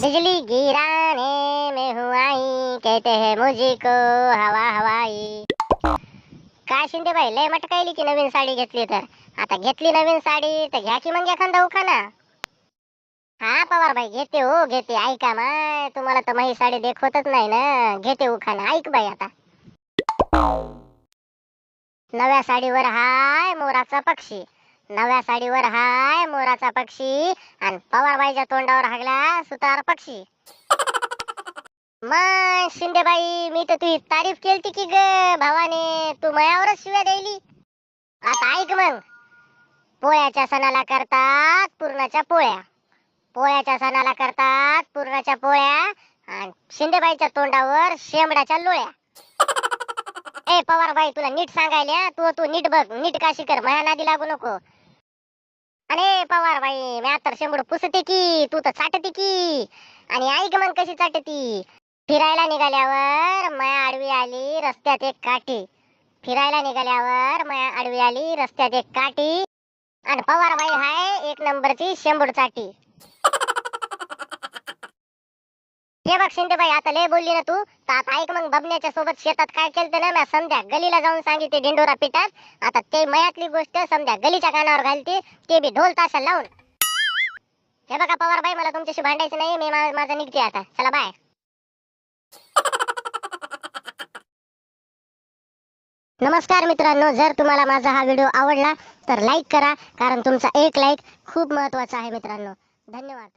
बिजली गिराने में हुआई कहते हैं मुझको हवा हवाई। काय शिंदे बाई लय मटकायली की नवीन साडी घेतली तर. आता घेतली नवीन साडी तर घ्या की मग एखादा उखाना. हा पवार भाई घेते हो घेते. ऐका माय तुम्हाला तर माझी साडी देखवतच नाही ना. घेते उखाना. ऐक बाई आता. नव्या साडीवर हाय मोराचा पक्षी. नव्या साडीवर हाय मोराचा पक्षी. आणि पवारबाईच्या तोंडावर हागला सुतार पक्षी. मग शिंदेबाई मी तर तुझी तारीफ केलती की ग भावाने. तू मयावरच शिव्या द्यायली. आता ऐक मग. पोळ्याच्या सणाला करतात पूर्णाच्या पोळ्या. पोळ्याच्या सणाला करतात पूर्णाच्या पोळ्या. आणि शिंदेबाईच्या तोंडावर शेंबडाच्या लोळ्या. ए पवार भाई तुला नीट सांगायला तू तू नीट बघ. नीट काशी कर. माया नादी लागू नको. अरे पवार बाई म्या तर शेंबड पुसते की तू तर चाटते की. आणि ऐक मग कशी चाटती. फिरायला निघाल्यावर माया आडवी आली रस्त्यात एक काठी. फिरायला निघाल्यावर माया आडवी आली रस्त्यात एक काठी. आणि पवार बाई हाय एक नंबरची शेंबूड चाटी. हे बघ शिंदे शिंदेबाई आता लय बोलली ना तू. तर आता ऐक मग बबण्याच्या सोबत शेतात काय केलं ना म्या समजा गलीला जाऊन सांगितले ढिंडोरा पिठात. आता ते मयातली गोष्ट समजा गलीच्या कानावर घालते ते बी ढोल ताशा लावून. हे बघा पवार बाई मला तुमच्याशी भांडायचं नाही मी माझं निघते आता. चला बाय नमस्कार मित्रांनो जर तुम्हाला माझा हा व्हिडिओ आवडला तर लाईक करा कारण तुमचा एक लाईक खूप महत्त्वाचा आहे मित्रांनो. धन्यवाद.